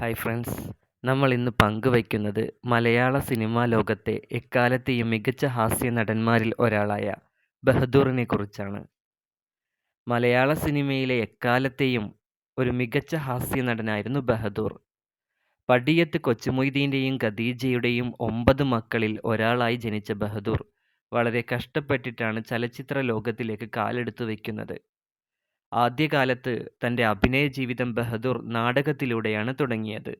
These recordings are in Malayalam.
ഹായ് ഫ്രണ്ട്സ് നമ്മൾ ഇന്ന് പങ്കുവയ്ക്കുന്നത് മലയാള സിനിമാ ലോകത്തെ എക്കാലത്തെയും മികച്ച ഹാസ്യ നടന്മാരിൽ ഒരാളായ ബഹദൂറിനെ കുറിച്ചാണ്. മലയാള സിനിമയിലെ എക്കാലത്തെയും ഒരു മികച്ച ഹാസ്യ നടനായിരുന്നു ബഹദൂർ. പടിയത്ത് കൊച്ചുമൊയ്തീന്റെയും ഖദീജയുടെയും ഒമ്പത് മക്കളിൽ ഒരാളായി ജനിച്ച ബഹദൂർ വളരെ കഷ്ടപ്പെട്ടിട്ടാണ് ചലച്ചിത്ര ലോകത്തിലേക്ക് കാലെടുത്തു വയ്ക്കുന്നത്. ആദ്യകാലത്ത് തന്റെ അഭിനയ ജീവിതം ബഹദൂർ നാടകത്തിലൂടെയാണ് തുടങ്ങിയത്.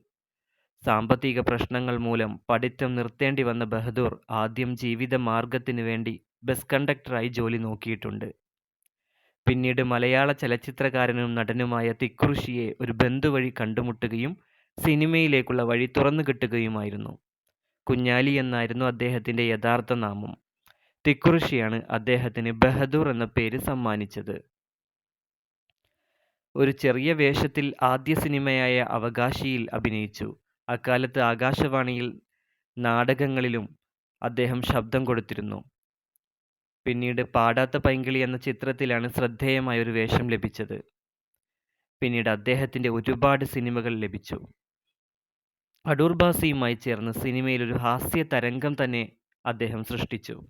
സാമ്പത്തിക പ്രശ്നങ്ങൾ മൂലം പഠിത്തം നിർത്തേണ്ടി വന്ന ബഹദൂർ ആദ്യം ജീവിത മാർഗത്തിനു വേണ്ടി ബസ് കണ്ടക്ടറായി ജോലി നോക്കിയിട്ടുണ്ട്. പിന്നീട് മലയാള ചലച്ചിത്രകാരനും നടനുമായ തിക്കുറിശിയെ ഒരു ബന്ധുവഴി കണ്ടുമുട്ടുകയും സിനിമയിലേക്കുള്ള വഴി തുറന്നു കിട്ടുകയുമായിരുന്നു. കുഞ്ഞാലി എന്നായിരുന്നു അദ്ദേഹത്തിന്റെ യഥാർത്ഥ നാമം. തിക്കുറിശിയാണ് അദ്ദേഹത്തിന് ബഹദൂർ എന്ന പേര് സമ്മാനിച്ചത്. ഒരു ചെറിയ വേഷത്തിൽ ആദ്യ സിനിമയായ അവകാശിയിൽ അഭിനയിച്ചു. അക്കാലത്ത് ആകാശവാണിയിൽ നാടകങ്ങളിലും അദ്ദേഹം ശബ്ദം കൊടുത്തിരുന്നു. പിന്നീട് പാടാത്ത പൈങ്കിളി എന്ന ചിത്രത്തിലാണ് ശ്രദ്ധേയമായ ഒരു വേഷം ലഭിച്ചത്. പിന്നീട് അദ്ദേഹത്തിന്റെ ഒരുപാട് സിനിമകൾ ലഭിച്ചു. അടൂർ ബാസിയുമായി ചേർന്ന് സിനിമയിൽ ഒരു ഹാസ്യ തരംഗം തന്നെ അദ്ദേഹം സൃഷ്ടിച്ചു.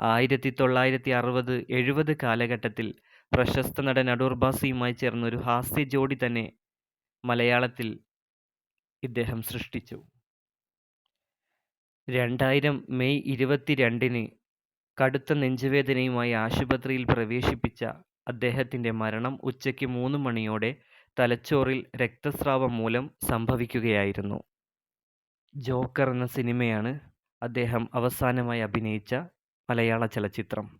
ആയിരത്തി തൊള്ളായിരത്തി അറുപത് എഴുപത് കാലഘട്ടത്തിൽ പ്രശസ്ത നടൻ അടൂർ ബാസിയുമായി ചേർന്ന ഒരു ഹാസ്യ ജോഡി തന്നെ മലയാളത്തിൽ ഇദ്ദേഹം സൃഷ്ടിച്ചു. രണ്ടായിരം മെയ് ഇരുപത്തിരണ്ടിന് കടുത്ത നെഞ്ചുവേദനയുമായി ആശുപത്രിയിൽ പ്രവേശിപ്പിച്ച അദ്ദേഹത്തിന്റെ മരണം ഉച്ചയ്ക്ക് മൂന്ന് മണിയോടെ തലച്ചോറിൽ രക്തസ്രാവം മൂലം സംഭവിക്കുകയായിരുന്നു. ജോക്കർ എന്ന സിനിമയാണ് അദ്ദേഹം അവസാനമായി അഭിനയിച്ച മലയാള ചലച്ചിത്രം.